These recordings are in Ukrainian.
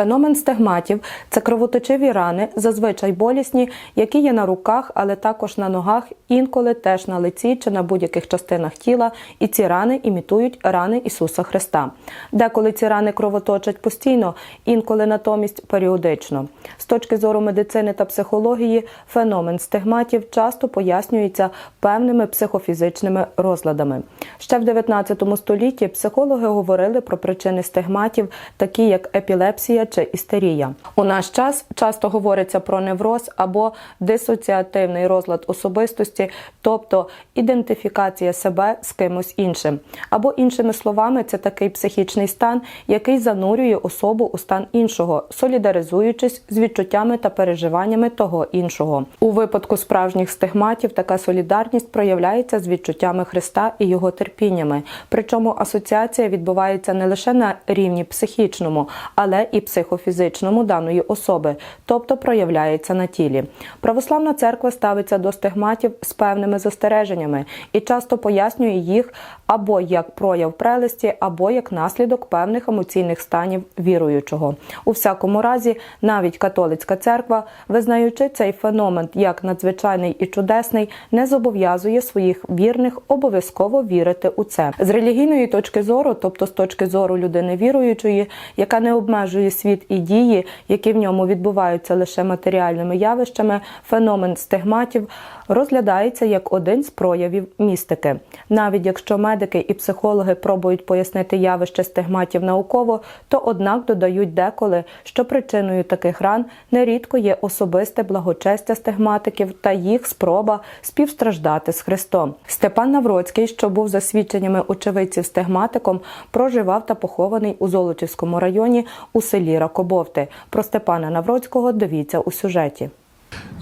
Феномен стегматів це кровоточиві рани, зазвичай болісні, які є на руках, але також на ногах, інколи теж на лиці чи на будь-яких частинах тіла. І ці рани імітують рани Ісуса Христа. Деколи ці рани кровоточать постійно, інколи натомість періодично. З точки зору медицини та психології, феномен стегматів часто пояснюється певними психофізичними розладами. Ще в 19 столітті психологи говорили про причини стегматів, такі як епілепсія чи істерія. У наш час часто говориться про невроз або дисоціативний розлад особистості, тобто ідентифікація себе з кимось іншим. Або іншими словами, це такий психічний стан, який занурює особу у стан іншого, солідаризуючись з відчуттями та переживаннями того іншого. У випадку справжніх стигматів така солідарність проявляється з відчуттями Христа і його терпіннями. Причому асоціація відбувається не лише на рівні психічному, але і психофізичному даної особи, тобто проявляється на тілі. Православна церква ставиться до стигматів з певними застереженнями і часто пояснює їх або як прояв прелесті, або як наслідок певних емоційних станів віруючого. У всякому разі, навіть католицька церква, визнаючи цей феномен як надзвичайний і чудесний, не зобов'язує своїх вірних обов'язково вірити у це з релігійної точки зору, тобто з точки зору людини віруючої, яка не обмежує світ і дії, які в ньому відбуваються лише матеріальними явищами, феномен стигматів розглядається як один з проявів містики. Навіть якщо медики і психологи пробують пояснити явище стигматів науково, то однак додають деколи, що причиною таких ран нерідко є особисте благочестя стигматиків та їх спроба співстраждати з Христом. Степан Навроцький, що був за свідченнями очевидців стигматиком, проживав та похований у Золочівському районі у селі Ракобовти. Про Степана Навроцького дивіться у сюжеті.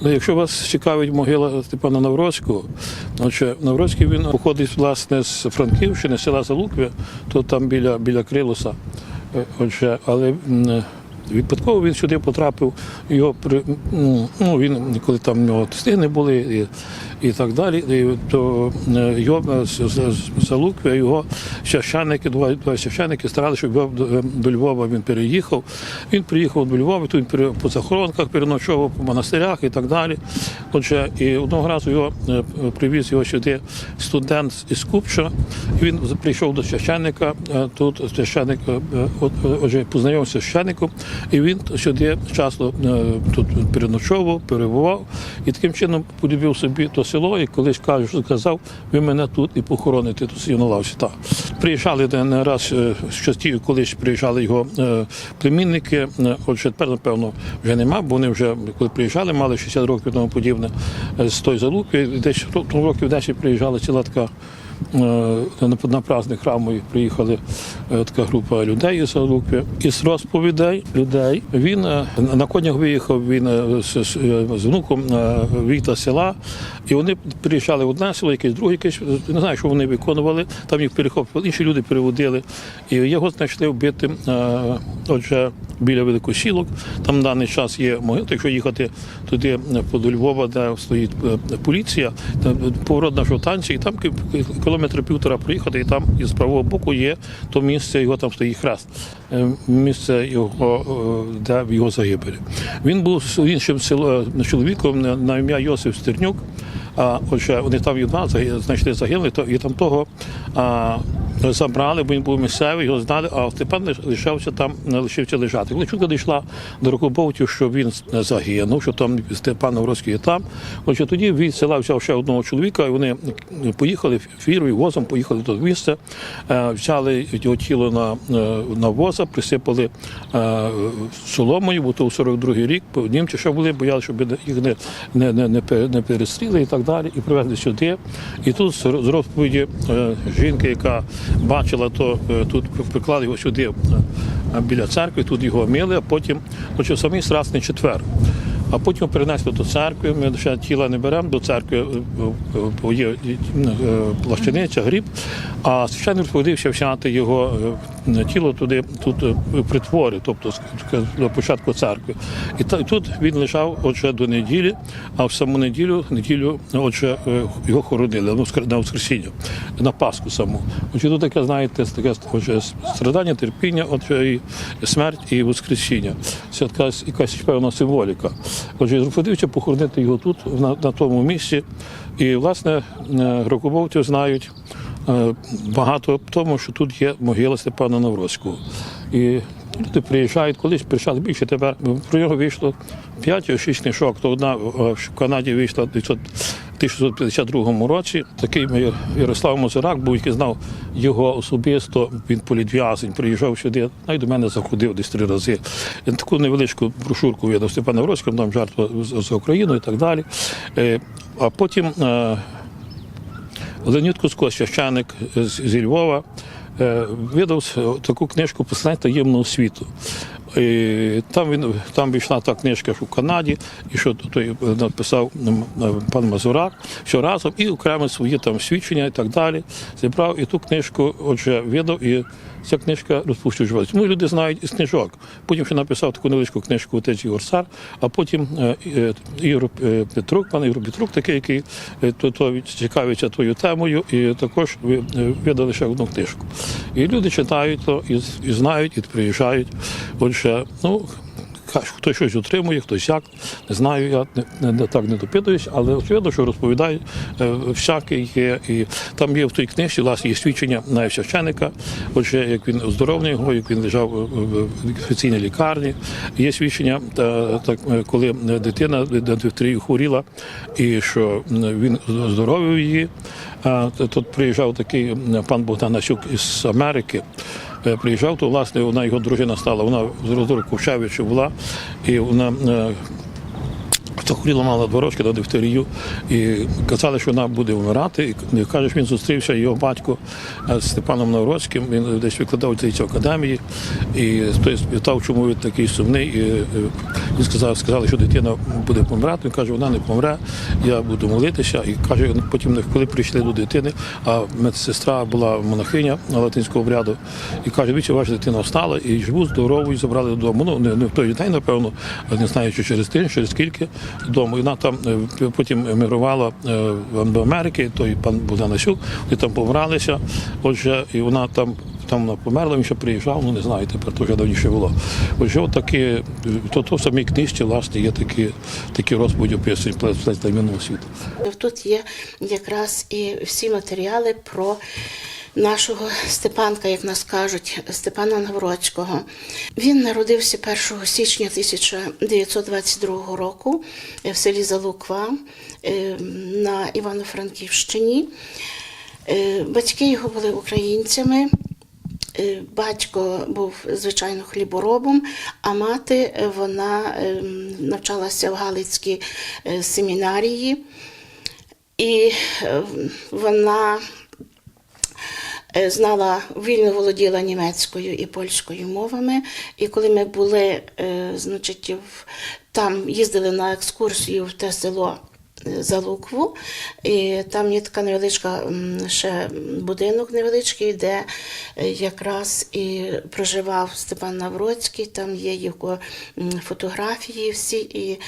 Ну, якщо вас цікавить могила Степана Навроцького, значить Навроцький він походить власне з Франківщини, з села Залуквя, то там біля, біля Крилоса. Е, Отже, але м, випадково він сюди потрапив, його ну, він, коли там в нього тестини були і так далі, і, то е, його з, з, з його священники, два, священники старалися, щоб його до, е, до Львова він переїхав. Він приїхав до Львова, тут він по захоронках переночував, по монастирях і так далі. Отже, і одного разу його е, привіз його сюди студент із Купча. І він прийшов до священника. е, Тут е, е, е, отже, познайомився з священником, і він сюди часто е, тут переночовував, перебував. І таким чином полюбив собі то село, і колись кажу, що сказав, ви мене тут і похороните тут сидів на лавці. Так. Приїжджали не- раз е, з частів, колись приїжджали його е, племінники. Отже, тепер, напевно, вже нема, бо вони вже коли приїжджали, мали 60 років тому подібне е, з той залуки. Десь років 10 приїжджала ціла така. Е, На, праздник храму їх приїхали е, така група людей із Залукви. Із розповідей людей він е, на конях виїхав він з, з, внуком війта села, і вони приїжджали в одне село, якесь друге, якесь не знаю, що вони виконували. Там їх перехоплювали, інші люди переводили. І його знайшли вбитим. Отже, біля великосілок. Там на даний час є могила. Якщо їхати туди до Львова, де стоїть поліція, там поворот на жовтанці, і там кілометри півтора проїхати, і там із правого боку є то місце, його там стоїть хрест, е, місце його, е, де його загибелі. Він був іншим е, чоловіком на- ім'я Йосиф Стернюк. А отже, вони там і нас знайшли загинули, то і там того а, забрали, бо він був місцевий, його знали, а Степан лишався там, лишився лежати. Коли дійшла до Рокобовтів, що він загинув, що там Степан Навроцький є там. Отже, тоді від села взяв ще одного чоловіка, і вони поїхали фірою, возом, поїхали до місця, е, взяли його тіло на, е, на воза, присипали е, соломою, бо то у 42-й рік німці ще були, боялися, щоб їх не, не, не, не, не перестріли і так далі, і привезли сюди. І тут з розповіді е, жінки, яка бачила, то е, тут приклали його сюди е, біля церкви, тут його мили, а потім, ну, самий страсний четвер. А потім перенесли до церкви. Ми ще тіла не беремо до церкви, е, е, бо є е, плащаниця, гріб. А священник розпорядився взяти його е, тіло туди, тут е, притвори, тобто на початку церкви. І тут він лежав отже до неділі, а в саму неділю, неділю отже, е, його хоронили Воскр- на Воскресіння, на Пасху саму. Отже, тут таке, знаєте, таке отже, страдання, терпіння, отже, і смерть і Воскресіння. Це така якась певна символіка. Отже, Зруфадивича похоронити його тут, на, на тому місці. І, власне, е, грокобовців знають е, багато тому, що тут є могила Степана Навроцького. І Люди приїжджають колись, приїжджали більше тебе. Про нього вийшло 5-6 книжок, то одна в Канаді вийшла 900 1652 році такий Ярослав Мозирак був, який знав його особисто. Він політв'язень, приїжджав сюди, навіть до мене заходив десь три рази. Я таку невеличку брошурку видав Степана Гроцького, там жартва за Україну і так далі. Е, а потім е, Леонід Куско, священик зі Львова, е, видав таку книжку Послання таємного світу. Там він там вийшла та книжка, що в Канаді, і що той написав е, пан Мазурак, що разом і окремо свої там свідчення і так далі. Зібрав і ту книжку, отже, видав, і ця книжка розповсюджувалася. Тому люди знають із книжок. Потім ще написав таку невеличку книжку отець Ігор Сар, а потім е, е, Ігор е, Петрук, пан Ігор Петрук, такий, який то, то цікавиться твоєю темою, і також ви- видали ще одну книжку. І люди читають то і, і знають, і приїжджають. Отже, ну. Хтось щось отримує, хтось як. Не знаю, я не, не, так не допитуюсь, але очевидно, що розповідають е, всяке є. І там є в тій книжці, власне, є свідчення навіть священика, отже, як він оздоровлений його, як він лежав в- офіційній лікарні. Є свідчення, та, так, е, коли дитина на дифтерію хворіла, і що він оздоровив її. Тут приїжджав такий пан Богдан Насюк із Америки е, приїжджав, то власне вона його дружина стала. Вона з Розору Ковчевичу була, і вона. Е, Захворіла мала два рочки на дифтерію і казали, що вона буде вмирати. І каже, що він зустрівся його батько е, з Степаном Навроцьким. Він десь викладав цій академії і той спитав, чому він такий сумний. І е, він сказав, сказали, що дитина буде помирати. Він каже, вона не помре, я буду молитися. І каже, потім, коли прийшли до дитини, а медсестра була монахиня латинського обряду, і каже, вічі, ваша дитина встала і живу здоровою, забрали додому. Ну, не, не в той день, напевно, не знаю, чи через тиждень, через скільки додому. І вона там е, потім емігрувала е, в Америки, той пан Богдан Насюк, вони там побралися. Отже, і вона там. Там вона померла, він ще приїжджав, ну не знаю, тепер то вже давніше було. Отже, от такі, то, то в самій книжці, власне, є такі, такі розповіді описують плест минулого світу. Тут є якраз і всі матеріали про нашого Степанка, як нас кажуть, Степана Навроцького. Він народився 1 січня 1922 року в селі Залуква е, на Івано-Франківщині. Е, Батьки його були українцями. Е, Батько був звичайно хліборобом, а мати е, вона навчалася в Галицькій е, семінарії, і е, вона е, знала вільно володіла німецькою і польською мовами. І коли ми були, е, значить, там їздили на екскурсію в те село. Е, Залукву, і там є така невеличка ще будинок невеличкий, де якраз і проживав Степан Навроцький, там є його фотографії всі, і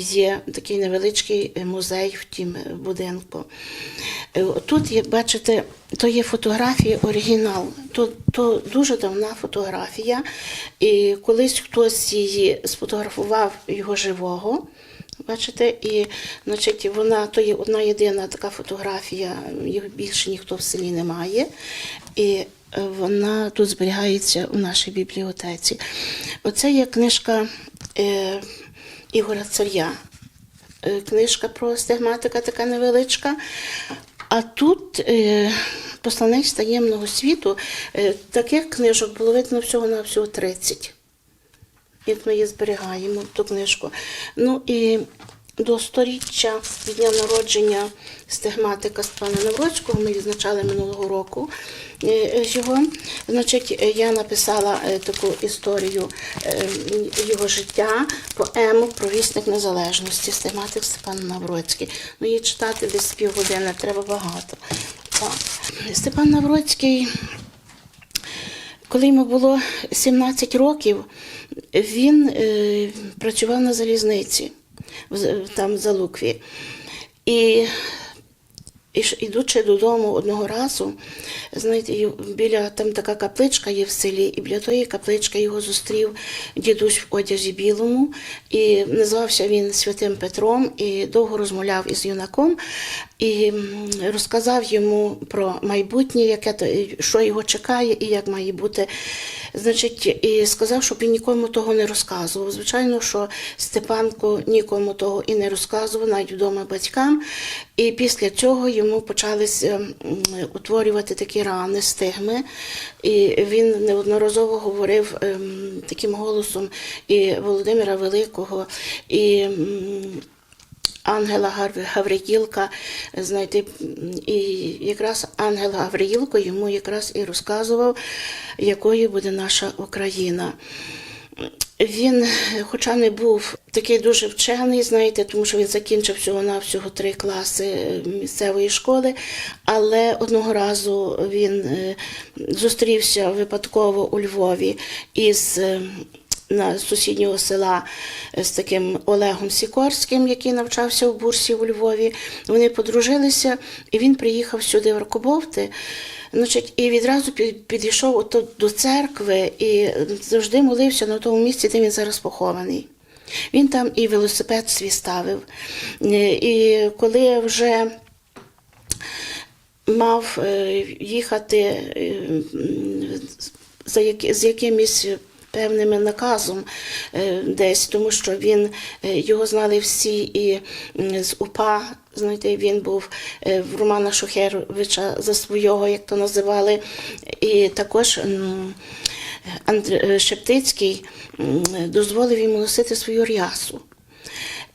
є такий невеличкий музей в тім будинку. Е, Тут є, бачите, то є фотографії оригінал. То, то дуже давна фотографія. І колись хтось її сфотографував його живого. Бачите, і значить, вона то є одна єдина така фотографія, їх більше ніхто в селі немає. І е, вона тут зберігається у нашій бібліотеці. Оце є книжка е, Ігоря Царя. Е, Книжка про стигматика така невеличка. А тут е, посланець таємного світу, е, таких книжок було видно всього на всього 30. І ми її зберігаємо, ту книжку. Ну і до сторіччя від дня народження стигматика Степана Навроцького. Ми відзначали минулого року е, його. Значить, е, я написала е, таку історію е, його життя, поему Провісник незалежності, стигматик Степан Навроцький. Ну, її читати десь півгодини, треба багато. Так. Степан Навроцький коли йому було 17 років, він е, працював на залізниці в- там в Залукві. І, і ідучи додому одного разу, знаєте, біля там така капличка є в селі, і біля тої каплички його зустрів дідусь в одязі білому, і назвався він Святим Петром, і довго розмовляв із юнаком, і розказав йому про майбутнє, яке що його чекає і як має бути. Значить, і сказав, щоб він нікому того не розказував. Звичайно, що Степанко нікому того і не розказував, навіть вдома батькам. І після цього йому почалися утворювати такі рани, стигми. І він неодноразово говорив ем, таким голосом і Володимира Великого, і Ангела Гав- Гавриїлка, знаєте, і якраз Ангел Гавриїлко йому якраз і розказував, якою буде наша Україна. Він, хоча не був такий дуже вчений, знаєте, тому що він закінчив всього-навсього три класи місцевої школи, але одного разу він е, зустрівся випадково у Львові із е, на сусіднього села е, з таким Олегом Сікорським, який навчався в бурсі у Львові. Вони подружилися, і він приїхав сюди в Рокобовти. Значить, і відразу підійшов до церкви і завжди молився на тому місці, де він зараз похований. Він там і велосипед свій ставив. Е, І коли вже мав е, їхати за якимось певним наказом е, десь, тому що він е, його знали всі і з УПА. Знаєте, він був е, в Романа Шухеровича за свого, як то називали, і також Андр- Шептицький дозволив йому носити свою рясу.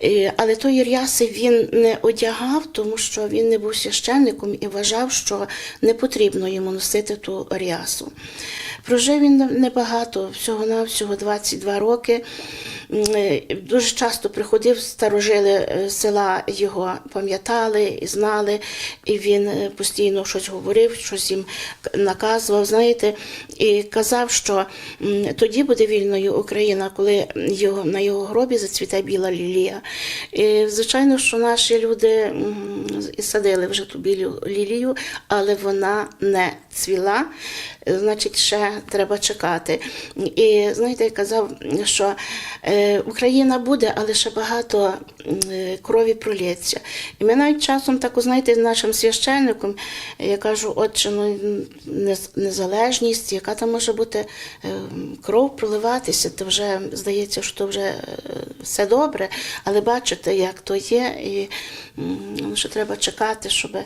Е, Але тої ряси він не одягав, тому що він не був священником і вважав, що не потрібно йому носити ту рясу. Прожив він небагато, всього-навсього 22 роки. Е, Дуже часто приходив старожили е, села, його пам'ятали і знали, і він постійно щось говорив, щось їм наказував, знаєте, і казав, що тоді буде вільною Україна, коли його, на його гробі зацвіте біла лілія. І, звичайно, що наші люди і садили вже ту білю лілію, але вона не цвіла, значить, ще треба чекати. І знаєте, казав, що е, Україна буде, але ще багато е, крові пролється. І ми навіть часом так, знаєте, нашим священником, я кажу, отче, ну, незалежність, яка там може бути е, кров проливатися, то вже здається, що вже все добре, але бачите, як то є, і ну, що треба чекати, щоб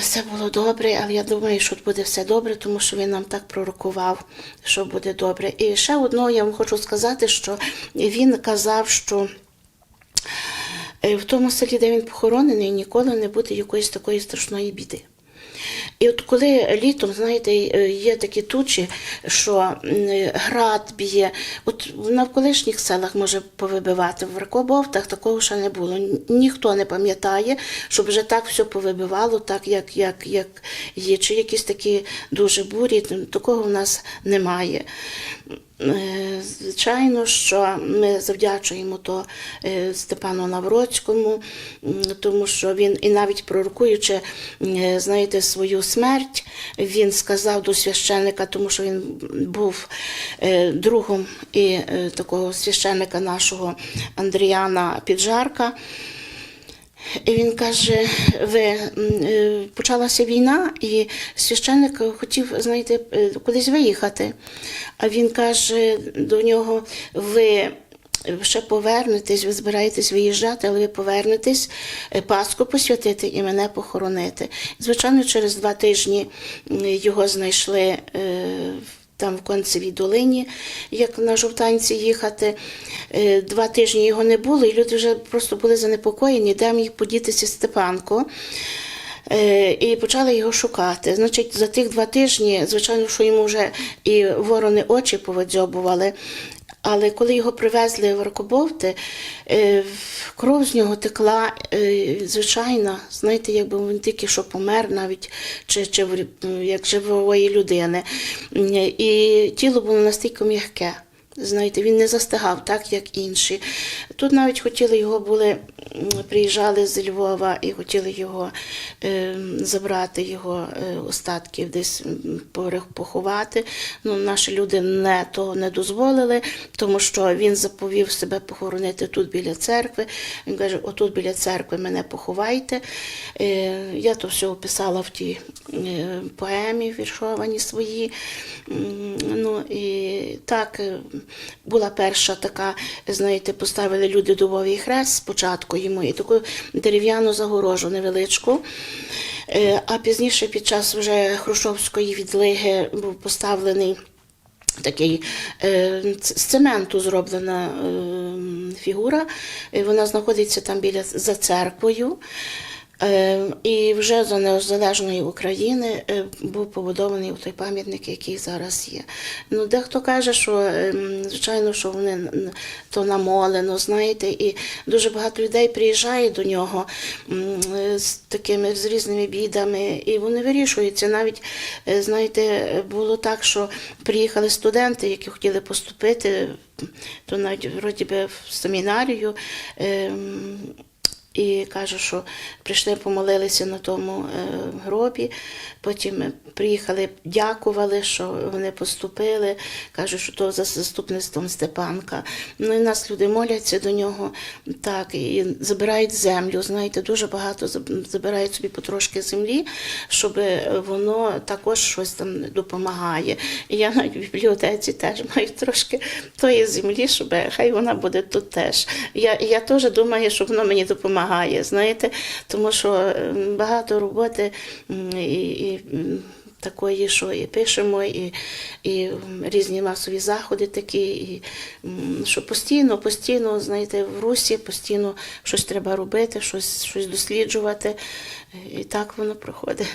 все було добре, але я думаю, що буде все добре, тому що він нам так пророкував, що буде добре. І ще одно я вам хочу сказати, що він казав, що е, в тому селі, де він похоронений, ніколи не буде якоїсь такої страшної біди. І от коли літом, знаєте, є такі тучі, що град б'є, от в навколишніх селах може повибивати, в Ракобовтах такого ще не було. Ніхто не пам'ятає, щоб вже так все повибивало, так як, як, як є, чи якісь такі дуже бурі, такого в нас немає. Е, Звичайно, що ми завдячуємо то е, Степану Навроцькому, тому що він і навіть пророкуючи, е, знаєте, свою смерть, він сказав до священника, тому що він був другом і такого священника нашого Андріяна Піджарка. І він каже: ви е, почалася війна, і священник хотів, знаєте, кудись виїхати. А він каже до нього: ви. Ще повернетесь, ви збираєтесь виїжджати, але ви повернетесь е, Пасху посвятити і мене похоронити. Звичайно, через два тижні його знайшли е, там в Концевій долині, як на жовтанці їхати. Е, Два тижні його не було, і люди вже просто були занепокоєні, де міг подітися Степанко. Е, І почали його шукати. Значить, за тих два тижні, звичайно, що йому вже і ворони очі повидзьобували. Але коли його привезли в Рокобовти, е, кров з нього текла е, звичайна, знаєте, якби він тільки що помер, навіть чи, чи як живої людини. І тіло було настільки м'яке. Знаєте, він не застигав так, як інші. Тут навіть хотіли його були, приїжджали з Львова і хотіли його е, забрати, його е, остатки десь поховати. Ну, наші люди не того не дозволили, тому що він заповів себе похоронити тут біля церкви. Він каже: отут біля церкви мене поховайте. Е, я то все описала в тій е, поемі віршовані свої. Ну і так е, була перша така, знаєте, поставили люди дубовий хрест спочатку йому і таку дерев'яну загорожу невеличку. Е, А пізніше, під час вже Хрущовської відлиги, був поставлений такий е, з цементу зроблена е, фігура. Вона знаходиться там біля за церквою. Е, І вже за незалежної України е, був побудований той пам'ятник, який зараз є. Ну, дехто каже, що ем, звичайно, що вони то намолено, знаєте, і дуже багато людей приїжджає до нього е, з такими з різними бідами, і вони вирішуються. Навіть е, знаєте, було так, що приїхали студенти, які хотіли поступити, то навіть вроді би в семінарію. І каже, що прийшли, помолилися на тому е, гробі. Потім приїхали, дякували, що вони поступили. Кажуть, що то за заступництвом Степанка. Ну і нас люди моляться до нього, так, і забирають землю. Знаєте, дуже багато забирають собі потрошки землі, щоб воно також щось там допомагає. І я навіть в бібліотеці теж маю трошки тої землі, щоб хай вона буде тут теж. Я, я теж думаю, що воно мені допомагає, знаєте, тому що ем, багато роботи і, і такої, що і пишемо, і, і різні масові заходи такі, і що постійно, постійно, знаєте, в русі постійно щось треба робити, щось, щось досліджувати. І так воно проходить.